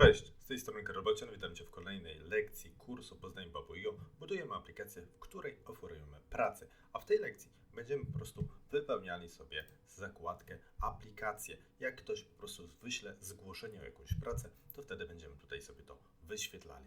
Cześć, z tej strony Karol Bocian, witam Cię w kolejnej lekcji kursu Poznań Babujo. Budujemy aplikację, w której oferujemy pracę, a w tej lekcji będziemy po prostu wypełniali sobie zakładkę aplikację. Jak ktoś po prostu wyśle zgłoszenie o jakąś pracę, to wtedy będziemy tutaj sobie to wyświetlali.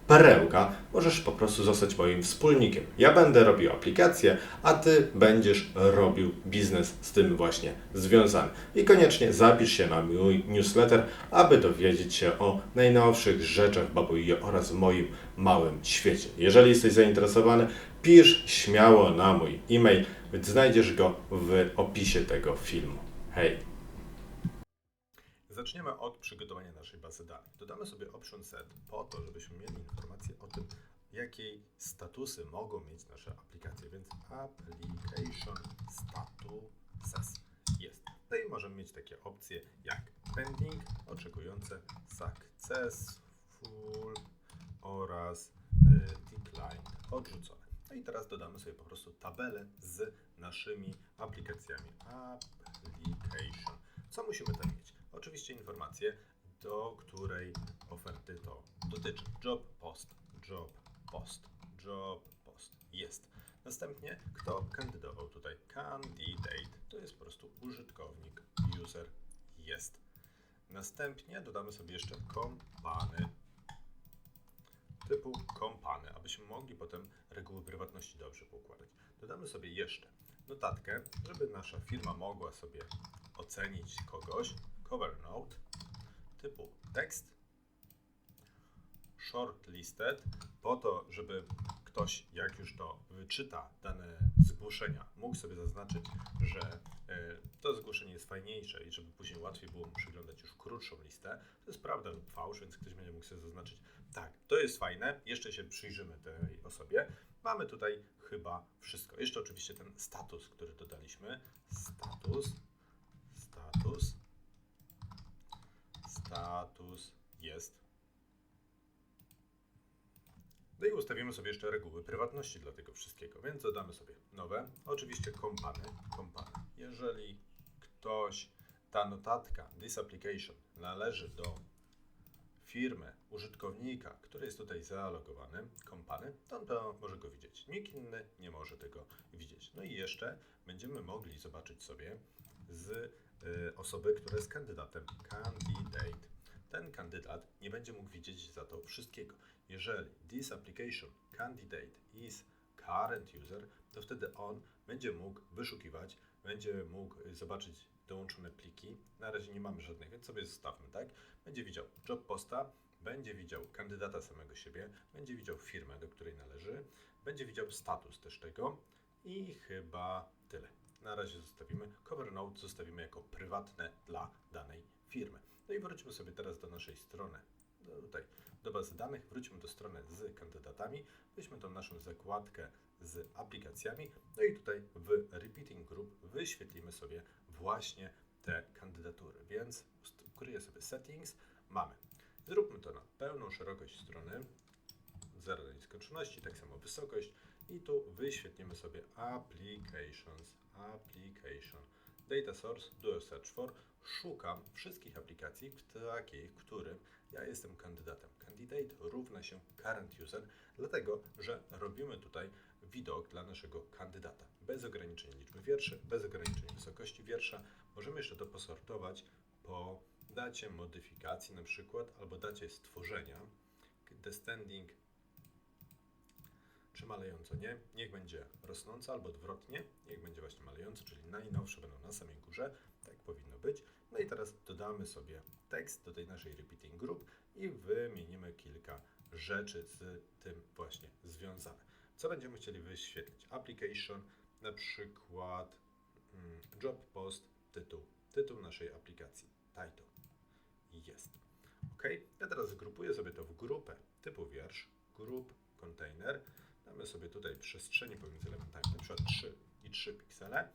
perełka, możesz po prostu zostać moim wspólnikiem. Ja będę robił aplikacje, a Ty będziesz robił biznes z tym właśnie związany. I koniecznie zapisz się na mój newsletter, aby dowiedzieć się o najnowszych rzeczach Babuio oraz w moim małym świecie. Jeżeli jesteś zainteresowany, pisz śmiało na mój e-mail, znajdziesz go w opisie tego filmu. Hej! Zaczniemy od przygotowania naszej Dodamy sobie option set po to, żebyśmy mieli informację o tym, jakiej statusy mogą mieć nasze aplikacje, więc application statuses jest. No i możemy mieć takie opcje jak pending, oczekujące, successful oraz y, decline, odrzucone. No i teraz dodamy sobie po prostu tabelę z naszymi aplikacjami. Application. Co musimy tam mieć? Oczywiście informację, do której oferty to dotyczy. Job post, job post, job post. Jest. Następnie kto kandydował tutaj? Candidate. To jest po prostu użytkownik, user. Jest. Następnie dodamy sobie jeszcze kompany typu kompany, abyśmy mogli potem reguły prywatności dobrze poukładać. Dodamy sobie jeszcze notatkę, żeby nasza firma mogła sobie ocenić kogoś. Cover note typu tekst shortlisted po to, żeby ktoś, jak już to wyczyta dane zgłoszenia, mógł sobie zaznaczyć, że e, to zgłoszenie jest fajniejsze i żeby później łatwiej było mu przeglądać już krótszą listę. To jest prawda lub fałsz, więc ktoś będzie mógł sobie zaznaczyć, tak, to jest fajne, jeszcze się przyjrzymy tej osobie. Mamy tutaj chyba wszystko. Jeszcze oczywiście ten status, który dodaliśmy. Status, status, status jest. No i ustawimy sobie jeszcze reguły prywatności dla tego wszystkiego, więc dodamy sobie nowe. Oczywiście kompany, kompany. Jeżeli ktoś, ta notatka, this application należy do firmy, użytkownika, który jest tutaj zalogowany, kompany, to może go widzieć. Nikt inny nie może tego widzieć. No i jeszcze będziemy mogli zobaczyć sobie z osoby, która jest kandydatem, candidate. Ten kandydat nie będzie mógł widzieć za to wszystkiego. Jeżeli this application candidate is current user, to wtedy on będzie mógł wyszukiwać, będzie mógł zobaczyć dołączone pliki. Na razie nie mamy żadnych, więc sobie zostawmy, tak? Będzie widział job posta, będzie widział kandydata samego siebie, będzie widział firmę, do której należy, będzie widział status też tego i chyba tyle. Na razie zostawimy. Cover note zostawimy jako prywatne dla danej firmy. No i wróćmy sobie teraz do naszej strony. Do, tutaj do bazy danych, wróćmy do strony z kandydatami, weźmy tą naszą zakładkę z aplikacjami, no i tutaj w Repeating Group wyświetlimy sobie właśnie te kandydatury, więc ukryję sobie Settings, mamy. Zróbmy to na pełną szerokość strony, 0 do nieskończoności, tak samo wysokość i tu wyświetlimy sobie Applications, Application, Data Source, Dual Search for, szukam wszystkich aplikacji w takiej, w którym ja jestem kandydatem. Candidate równa się current user, dlatego że robimy tutaj widok dla naszego kandydata. Bez ograniczenia liczby wierszy, bez ograniczenia wysokości wiersza. Możemy jeszcze to posortować po dacie modyfikacji na przykład, albo dacie stworzenia. Descending czy malejąco, nie? Niech będzie rosnąco albo odwrotnie, niech będzie właśnie malejąco, czyli najnowsze będą na samej górze, tak powinno być. No i teraz dodamy sobie tekst do tej naszej repeating group i wymienimy kilka rzeczy z tym właśnie związane. Co będziemy chcieli wyświetlić? Application, na przykład mm, job post tytuł, tytuł naszej aplikacji, title. Jest. OK. Ja teraz zgrupuję sobie to w grupę typu wiersz, group, container. Damy sobie tutaj przestrzeni pomiędzy elementami, na przykład 3 i 3 piksele.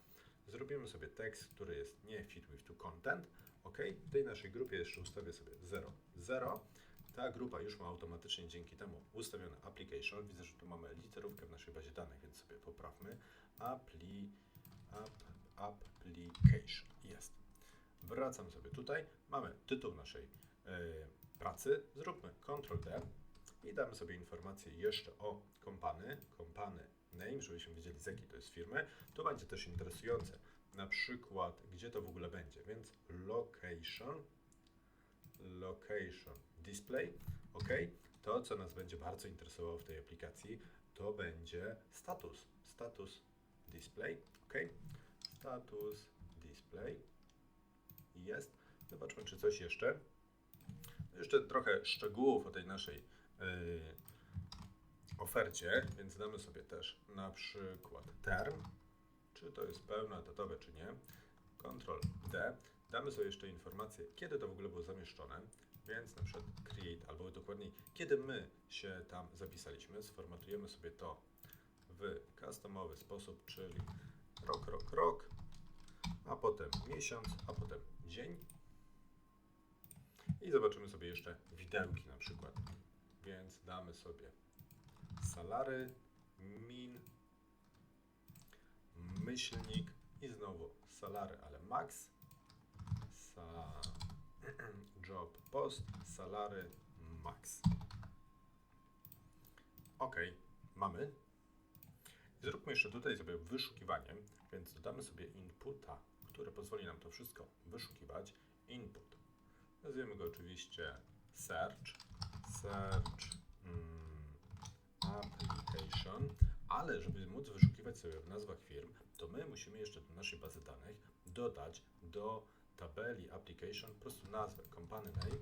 Zrobimy sobie tekst, który jest nie fit with to content. OK. W tej naszej grupie jeszcze ustawię sobie 0, 0. Ta grupa już ma automatycznie dzięki temu ustawione application. Widzę, że tu mamy literówkę w naszej bazie danych, więc sobie poprawmy. Appli, app, application. Jest. Wracam sobie tutaj. Mamy tytuł naszej y, pracy. Zróbmy Ctrl D i damy sobie informację jeszcze o kompany. Kompany name, żebyśmy wiedzieli z jakiej to jest firmy. To będzie też interesujące. Na przykład, gdzie to w ogóle będzie. Więc location, location display. OK. To, co nas będzie bardzo interesowało w tej aplikacji, to będzie status. Status display. OK. Status display. Jest. Zobaczmy, czy coś jeszcze. Jeszcze trochę szczegółów o tej naszej ofercie, więc damy sobie też na przykład term, czy to jest pełne, etatowe, czy nie. Ctrl D. Damy sobie jeszcze informację, kiedy to w ogóle było zamieszczone, więc na przykład create, albo dokładniej, kiedy my się tam zapisaliśmy. Sformatujemy sobie to w customowy sposób, czyli rok, rok, rok, a potem miesiąc, a potem dzień. I zobaczymy sobie jeszcze widełki na przykład. Więc damy sobie salary, min, myślnik i znowu salary, ale max, sa, job post, salary, max. Ok, mamy. Zróbmy jeszcze tutaj sobie wyszukiwanie, więc dodamy sobie inputa, który pozwoli nam to wszystko wyszukiwać. Input. Nazwiemy go oczywiście search, search mm, application, ale żeby móc wyszukiwać sobie w nazwach firm, to my musimy jeszcze do naszej bazy danych dodać do tabeli application po prostu nazwę company name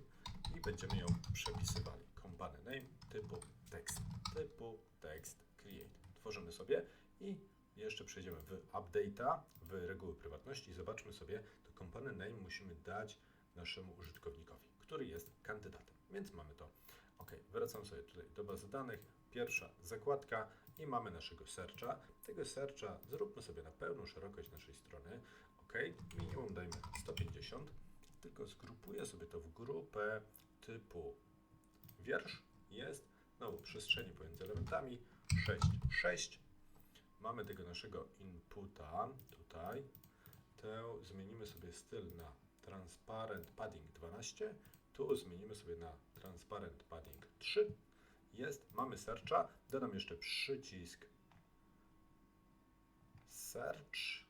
i będziemy ją przepisywali. Company name typu text, typu text create. Tworzymy sobie i jeszcze przejdziemy w update'a, w reguły prywatności i zobaczmy sobie, to company name musimy dać naszemu użytkownikowi, który jest kandydatem. Więc mamy to. Ok, wracam sobie tutaj do bazy danych. Pierwsza zakładka i mamy naszego searcha. Tego searcha zróbmy sobie na pełną szerokość naszej strony. Ok, minimum dajmy 150, tylko zgrupuję sobie to w grupę typu wiersz. Jest, znowu przestrzeni pomiędzy elementami 6, 6. Mamy tego naszego inputa tutaj. Tę zmienimy sobie styl na transparent padding 12. Tu zmienimy sobie na transparent padding 3. Jest, mamy searcha. Dodam jeszcze przycisk search.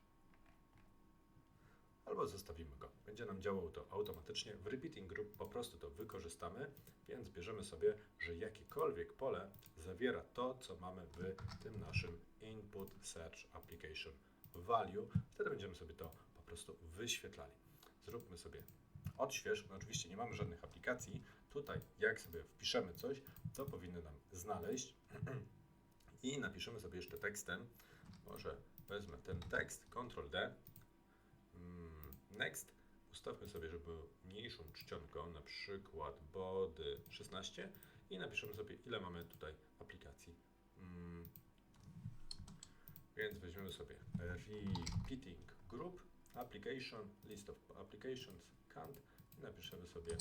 Albo zostawimy go. Będzie nam działał to automatycznie. W repeating group po prostu to wykorzystamy, więc bierzemy sobie, że jakiekolwiek pole zawiera to, co mamy w tym naszym input search application value. Wtedy będziemy sobie to po prostu wyświetlali. Zróbmy sobie odśwież. No oczywiście nie mamy żadnych aplikacji. Tutaj jak sobie wpiszemy coś, to powinny nam znaleźć. I napiszemy sobie jeszcze tekstem. Może wezmę ten tekst, Ctrl D. Mm, Next. Ustawmy sobie, żeby był mniejszą czcionką, na przykład body 16 i napiszemy sobie, ile mamy tutaj aplikacji. Mm, Więc weźmiemy sobie repeating group, application, list of applications, i napiszemy sobie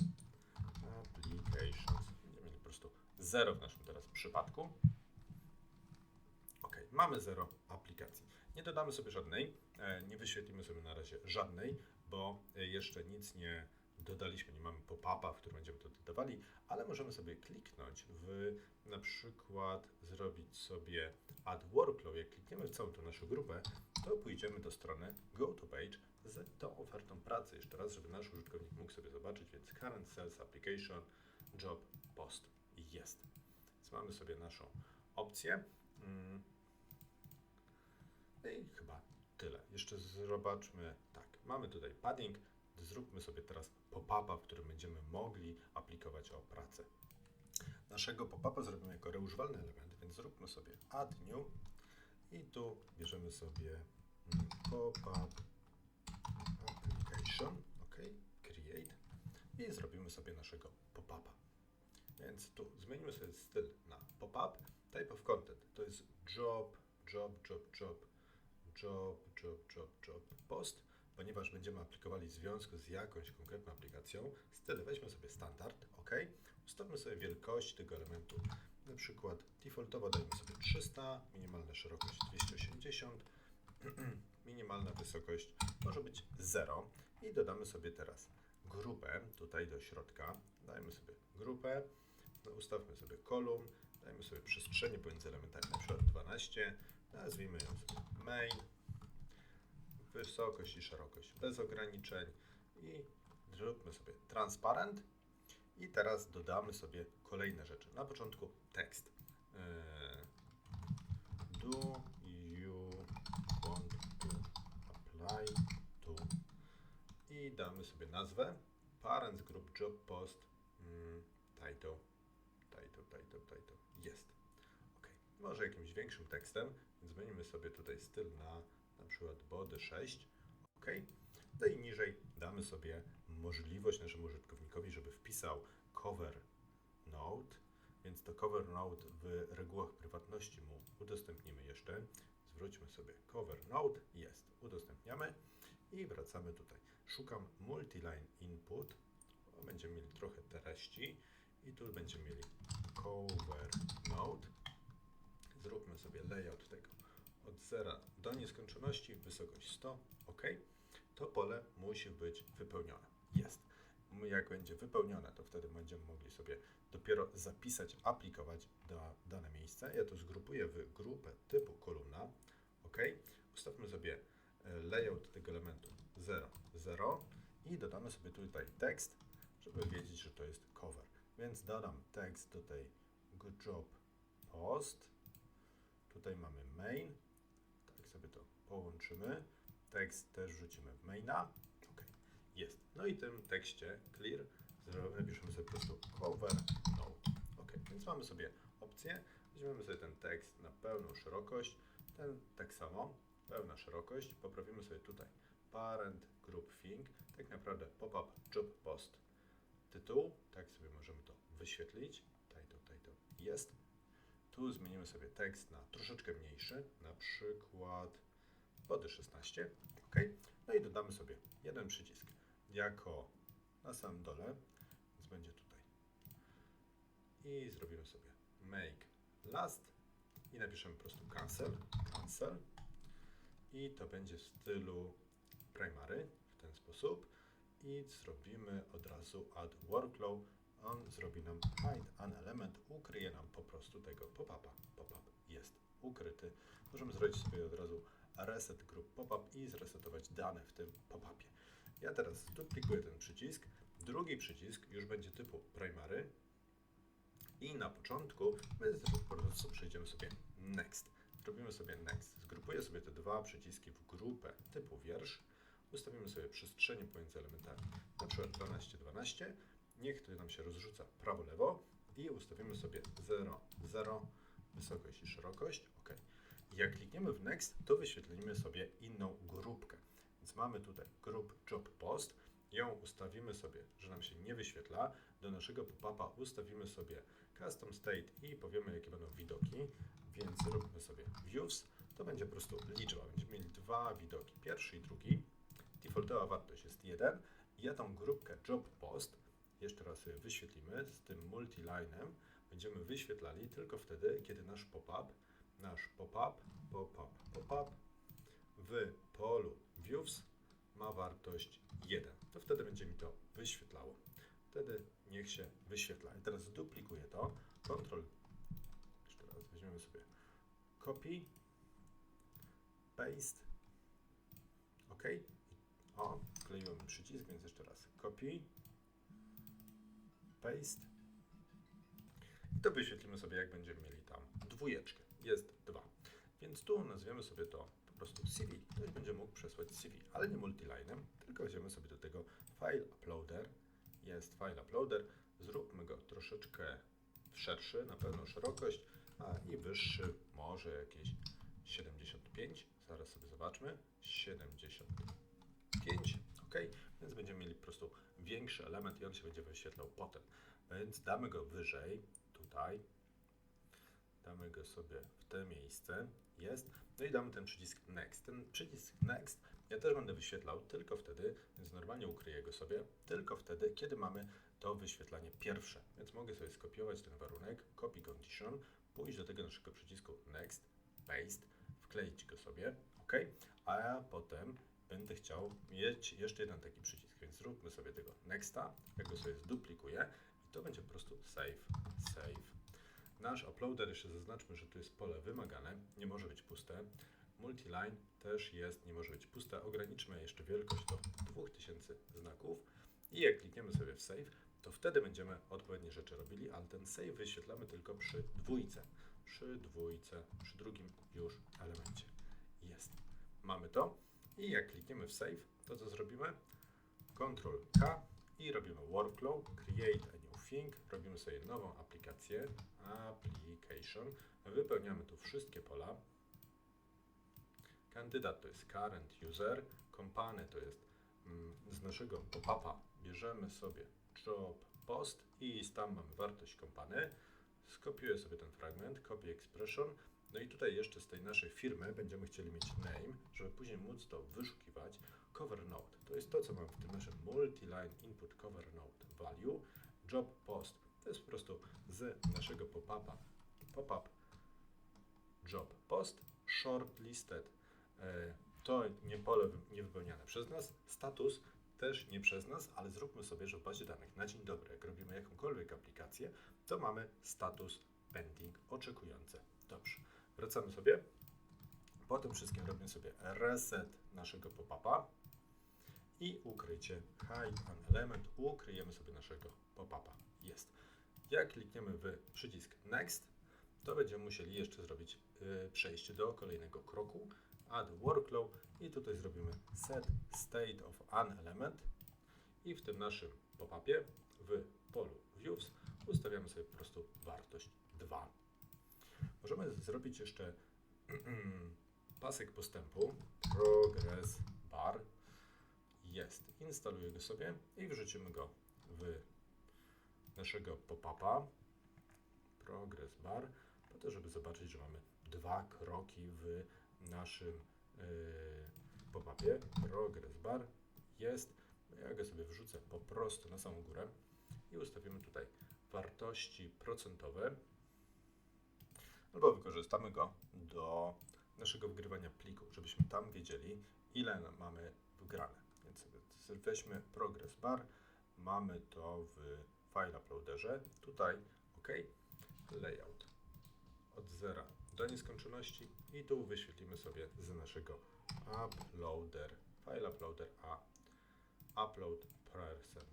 applications. Będziemy mieli po prostu 0 w naszym teraz przypadku. Ok, mamy 0 aplikacji. Nie dodamy sobie żadnej, e, nie wyświetlimy sobie na razie żadnej, bo e, jeszcze nic nie dodaliśmy, nie mamy pop-upa, w którym będziemy to dodawali, ale możemy sobie kliknąć w na przykład zrobić sobie add workflow. Jak klikniemy w całą tą naszą grupę, to pójdziemy do strony go to page z tą ofertą pracy. Jeszcze raz, żeby nasz użytkownik mógł sobie zobaczyć, więc current sales application, job, post jest. Więc mamy sobie naszą opcję. Mm. No I chyba tyle. Jeszcze zobaczmy, tak, mamy tutaj padding, zróbmy sobie teraz pop-upa, w którym będziemy mogli aplikować o pracę. Naszego pop-upa zrobimy jako reużywalny element, więc zróbmy sobie add new i tu bierzemy sobie mm, pop-up Więc tu zmienimy sobie styl na pop-up. Type of content to jest job, job, job, job, job, job, job, job, post, ponieważ będziemy aplikowali w związku z jakąś konkretną aplikacją. Styl weźmy sobie standard, OK. Ustawmy sobie wielkość tego elementu. Na przykład defaultowo dajmy sobie 300, minimalna szerokość 280, minimalna wysokość może być 0 i dodamy sobie teraz grupę tutaj do środka. Dajmy sobie grupę, no, ustawmy sobie kolumn, dajmy sobie przestrzenie pomiędzy elementami, na przykład 12, nazwijmy ją sobie main, wysokość i szerokość bez ograniczeń. I zróbmy sobie transparent. I teraz dodamy sobie kolejne rzeczy. Na początku tekst. Eee, Do you want to apply i damy sobie nazwę. Parents group job post. Mm, title. Title title title. Jest. Ok. Może jakimś większym tekstem więc zmienimy sobie tutaj styl na na przykład body 6 ok. No i niżej damy sobie możliwość naszemu użytkownikowi żeby wpisał cover note. Więc to cover note w regułach prywatności mu udostępnimy jeszcze. Zwróćmy sobie cover note. Jest. Udostępniamy i wracamy tutaj. Szukam multiline input. Będziemy mieli trochę treści i tu będziemy mieli cover node. Zróbmy sobie layout tego od 0 do nieskończoności, wysokość 100, OK. To pole musi być wypełnione. Jest. Jak będzie wypełnione, to wtedy będziemy mogli sobie dopiero zapisać, aplikować da, dane miejsce. Ja to zgrupuję w grupę typu kolumna. OK. Ustawmy sobie layout tego elementu 0, 0 i dodamy sobie tutaj tekst, żeby wiedzieć, że to jest cover. Więc dodam tekst tutaj good job post. Tutaj mamy main. Tak sobie to połączymy. Tekst też wrzucimy w maina. Ok, jest. No i w tym tekście clear napiszemy sobie po prostu cover note. Ok, więc mamy sobie opcję. Weźmiemy sobie ten tekst na pełną szerokość. Ten tak samo, pełna szerokość. Poprawimy sobie tutaj parent group thing. Tak naprawdę pop-up job post tytuł. Tak sobie możemy to wyświetlić. Title, title jest. Tu zmienimy sobie tekst na troszeczkę mniejszy, na przykład body 16. OK. No i dodamy sobie jeden przycisk jako na samym dole, więc będzie tutaj. I zrobimy sobie make last i napiszemy po prostu cancel, cancel. I to będzie w stylu primary w ten sposób. I zrobimy od razu add workflow. On zrobi nam hide an element, ukryje nam po prostu tego pop-upa. Pop-up jest ukryty. Możemy zrobić sobie od razu reset group pop-up i zresetować dane w tym pop-upie. Ja teraz zduplikuję ten przycisk. Drugi przycisk już będzie typu primary. I na początku my po prostu przejdziemy sobie next. Zrobimy sobie next. Zgrupuję sobie te dwa przyciski w grupę typu wiersz. Ustawimy sobie przestrzenie pomiędzy elementami, na przykład 12, 12. Niech to nam się rozrzuca prawo-lewo i ustawimy sobie 0, 0, wysokość i szerokość. OK. Jak klikniemy w next, to wyświetlimy sobie inną grupkę. Więc mamy tutaj group job post. Ją ustawimy sobie, że nam się nie wyświetla. Do naszego pop-upa ustawimy sobie custom state i powiemy, jakie będą widoki. Więc róbmy sobie views. To będzie po prostu liczba. Będziemy mieli dwa widoki, pierwszy i drugi. Defaultowa wartość jest 1. Ja tą grupkę job post jeszcze raz wyświetlimy z tym multilinem. Będziemy wyświetlali tylko wtedy, kiedy nasz pop-up, nasz pop-up, pop-up, pop-up w polu views ma wartość 1. To wtedy będzie mi to wyświetlało. Wtedy niech się wyświetla. I teraz zduplikuję to. Ctrl. Weźmiemy sobie copy, paste. OK. O, wkleiłem przycisk, więc jeszcze raz copy, paste. I to wyświetlimy sobie, jak będziemy mieli tam dwójeczkę. Jest dwa. Więc tu nazwiemy sobie to po prostu CV. Ktoś będzie mógł przesłać CV, ale nie multilinem, tylko weźmiemy sobie do tego file uploader. Jest file uploader. Zróbmy go troszeczkę szerszy, na pełną szerokość, a i wyższy, może jakieś 75. Zaraz sobie zobaczmy. 75. OK, więc będziemy mieli po prostu większy element i on się będzie wyświetlał potem. Więc damy go wyżej, tutaj. Damy go sobie w te miejsce. Jest. No i damy ten przycisk Next. Ten przycisk Next ja też będę wyświetlał tylko wtedy, więc normalnie ukryję go sobie, tylko wtedy, kiedy mamy to wyświetlanie pierwsze. Więc mogę sobie skopiować ten warunek, copy condition, pójść do tego naszego przycisku Next, Paste, wkleić go sobie, ok? A ja potem będę chciał mieć jeszcze jeden taki przycisk, więc zróbmy sobie tego Nexta, ja go sobie zduplikuję i to będzie po prostu Save, Save. Nasz uploader, jeszcze zaznaczmy, że tu jest pole wymagane, nie może być puste. Multiline też jest, nie może być puste. Ograniczmy jeszcze wielkość do 2000 znaków i jak klikniemy sobie w Save, to wtedy będziemy odpowiednie rzeczy robili, ale ten save wyświetlamy tylko przy dwójce. Przy dwójce, przy drugim już elemencie. Jest. Mamy to. I jak klikniemy w save, to co zrobimy? Ctrl K i robimy workflow, create a new thing, robimy sobie nową aplikację, application, wypełniamy tu wszystkie pola. Kandydat to jest current user, company to jest mm, z naszego pop-upa bierzemy sobie job post i tam mamy wartość kompany. Skopiuję sobie ten fragment, copy expression. No i tutaj jeszcze z tej naszej firmy będziemy chcieli mieć name, żeby później móc to wyszukiwać. Cover node to jest to, co mamy w tym naszym multi-line input cover node value. Job post to jest po prostu z naszego pop-upa pop-up job post shortlisted. E, To nie pole nie wypełniane przez nas. Status też nie przez nas, ale zróbmy sobie, że w bazie danych na dzień dobry, jak robimy jakąkolwiek aplikację, to mamy status pending, oczekujące. Dobrze, wracamy sobie. Po tym wszystkim robimy sobie reset naszego pop-upa i ukrycie hide an element, ukryjemy sobie naszego pop-upa. Jest. Jak klikniemy w przycisk next, to będziemy musieli jeszcze zrobić y, przejście do kolejnego kroku, add workflow i tutaj zrobimy set state of an element i w tym naszym pop-upie w polu views ustawiamy sobie po prostu wartość 2. Możemy zrobić jeszcze pasek postępu progress bar jest. Instaluję go sobie i wrzucimy go w naszego pop-upa progress bar po to, żeby zobaczyć, że mamy dwa kroki w naszym yy, pop-upie. Progress bar jest. Ja go sobie wrzucę po prostu na samą górę i ustawimy tutaj wartości procentowe. Albo wykorzystamy go do naszego wgrywania pliku, żebyśmy tam wiedzieli, ile mamy wgrane. Więc weźmy progress bar, mamy to w file uploaderze. Tutaj OK, layout od zera do nieskończoności i tu wyświetlimy sobie z naszego uploader, file uploader a upload percent,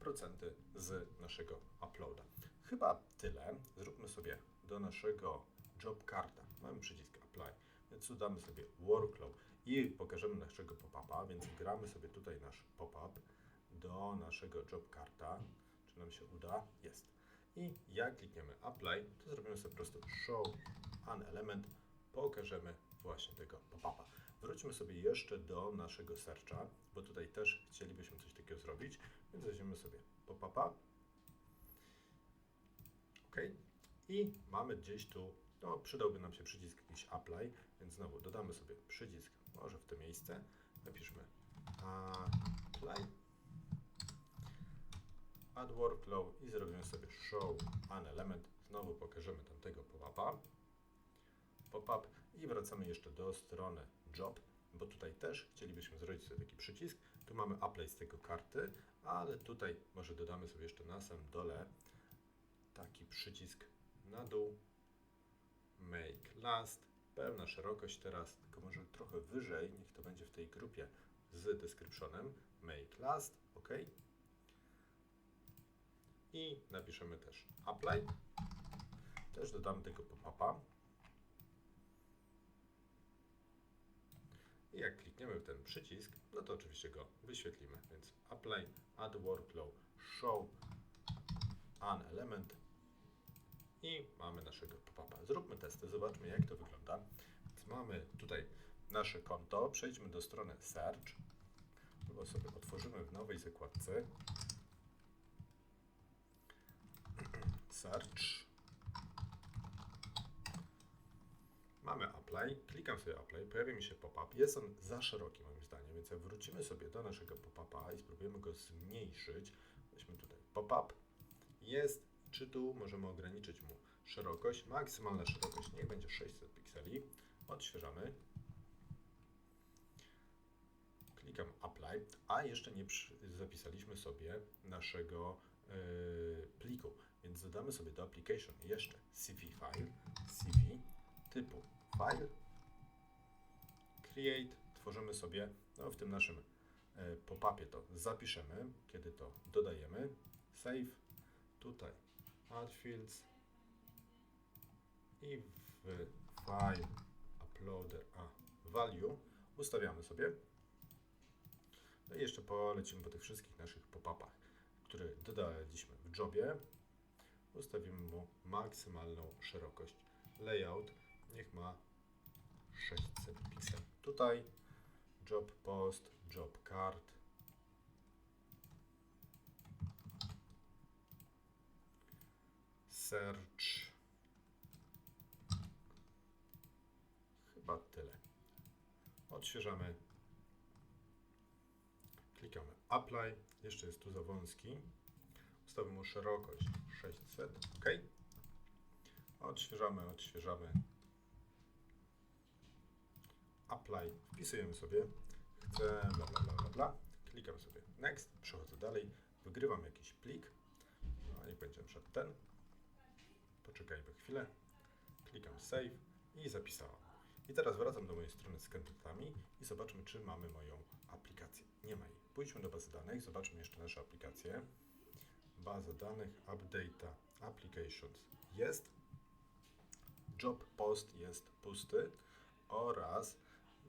procenty z naszego uploada. Chyba tyle. Zróbmy sobie do naszego job karta. Mamy przycisk apply, więc tu damy sobie workflow i pokażemy naszego pop-upa, więc gramy sobie tutaj nasz pop-up do naszego job karta. Czy nam się uda? Jest. I jak klikniemy apply, to zrobimy sobie po prostu show an element, pokażemy właśnie tego pop-upa. Wróćmy sobie jeszcze do naszego searcha, bo tutaj też chcielibyśmy coś takiego zrobić, więc weźmiemy sobie pop-upa. OK. I mamy gdzieś tu, no przydałby nam się przycisk jakiś apply, więc znowu dodamy sobie przycisk, może w to miejsce, napiszmy apply add workflow i zrobimy sobie show an element. Znowu pokażemy tamtego pop-upa. Pop-up i wracamy jeszcze do strony job, bo tutaj też chcielibyśmy zrobić sobie taki przycisk. Tu mamy apply z tego karty, ale tutaj może dodamy sobie jeszcze na samym dole taki przycisk na dół. Make last. Pełna szerokość teraz, tylko może trochę wyżej, niech to będzie w tej grupie z descriptionem. Make last, ok i napiszemy też apply. Też dodamy tego pop-upa. I jak klikniemy w ten przycisk, no to oczywiście go wyświetlimy. Więc apply, add workflow, show an element i mamy naszego pop-upa. Zróbmy testy, zobaczmy jak to wygląda. Więc mamy tutaj nasze konto, przejdźmy do strony search, albo sobie otworzymy w nowej zakładce search. Mamy apply, klikam sobie apply, pojawia mi się pop-up. Jest on za szeroki moim zdaniem, więc jak wrócimy sobie do naszego pop-upa i spróbujemy go zmniejszyć, weźmy tutaj pop-up, jest, czy tu możemy ograniczyć mu szerokość, maksymalna szerokość, niech będzie 600 pikseli, odświeżamy, klikam apply, a jeszcze nie zapisaliśmy sobie naszego yy, pliku, więc dodamy sobie do application jeszcze CV file, CV typu file, create, tworzymy sobie, no w tym naszym yy, pop-upie to zapiszemy, kiedy to dodajemy, save, tutaj add fields i w file uploader a value ustawiamy sobie. No i jeszcze polecimy po tych wszystkich naszych pop-upach, które dodaliśmy w jobie. Ustawimy mu maksymalną szerokość. Layout niech ma 600 pikseli. Tutaj job post, job card. Search. Chyba tyle. Odświeżamy Klikamy Apply. Jeszcze jest tu za wąski. Ustawimy mu szerokość 600. OK. Odświeżamy, odświeżamy. Apply. Wpisujemy sobie. Chcę bla bla bla bla. Klikam sobie Next. Przechodzę dalej. Wygrywam jakiś plik. No, niech będzie przykład ten. Poczekajmy chwilę. Klikam Save i zapisałam. I teraz wracam do mojej strony z kandydatami i zobaczmy, czy mamy moją aplikację. Nie ma jej. Pójdźmy do bazy danych, zobaczmy jeszcze nasze aplikacje. Baza danych, updata, applications jest. Job post jest pusty oraz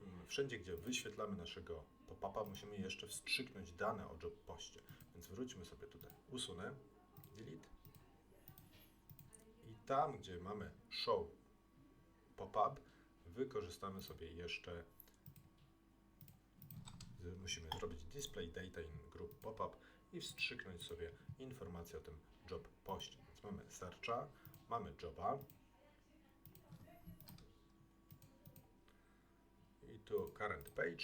mm, wszędzie, gdzie wyświetlamy naszego pop-upa, musimy jeszcze wstrzyknąć dane o job poście. Więc wróćmy sobie tutaj. Usunę, delete. I tam, gdzie mamy show pop-up, wykorzystamy sobie jeszcze musimy zrobić display data in group pop-up i wstrzyknąć sobie informację o tym job poście. Więc mamy searcha, mamy joba i tu current page,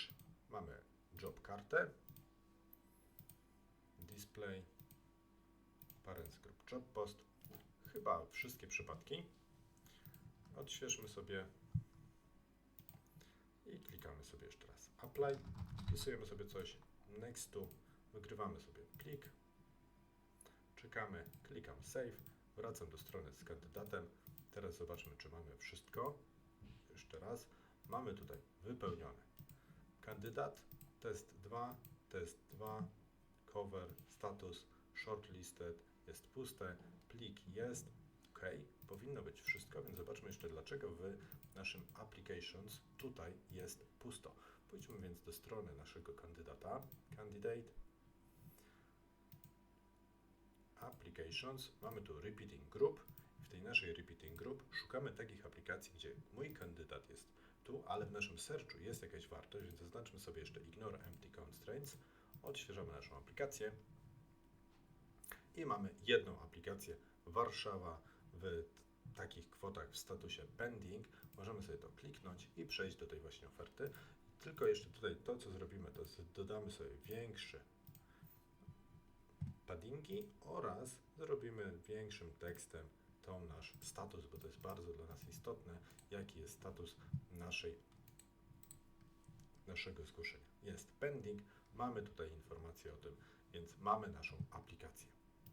mamy job kartę, display, parents group job post, chyba wszystkie przypadki. Odświeżmy sobie i klikamy sobie jeszcze raz apply, wpisujemy sobie coś next to, wygrywamy sobie plik, czekamy, klikam save, wracam do strony z kandydatem, teraz zobaczmy czy mamy wszystko, jeszcze raz, mamy tutaj wypełnione kandydat, test 2, test 2, cover, status, shortlisted, jest puste, plik jest, ok, powinno być wszystko, więc zobaczmy jeszcze dlaczego w naszym applications tutaj jest pusto. Pójdźmy więc do strony naszego kandydata, candidate, applications, mamy tu repeating group. W tej naszej repeating group szukamy takich aplikacji, gdzie mój kandydat jest tu, ale w naszym searchu jest jakaś wartość, więc zaznaczmy sobie jeszcze ignore empty constraints, odświeżamy naszą aplikację. I mamy jedną aplikację. Warszawa w takich kwotach w statusie pending, możemy sobie to kliknąć i przejść do tej właśnie oferty. Tylko jeszcze tutaj to, co zrobimy, to dodamy sobie większe paddingi oraz zrobimy większym tekstem tą nasz status, bo to jest bardzo dla nas istotne, jaki jest status naszej, naszego zgłoszenia. Jest pending, mamy tutaj informację o tym, więc mamy naszą aplikację.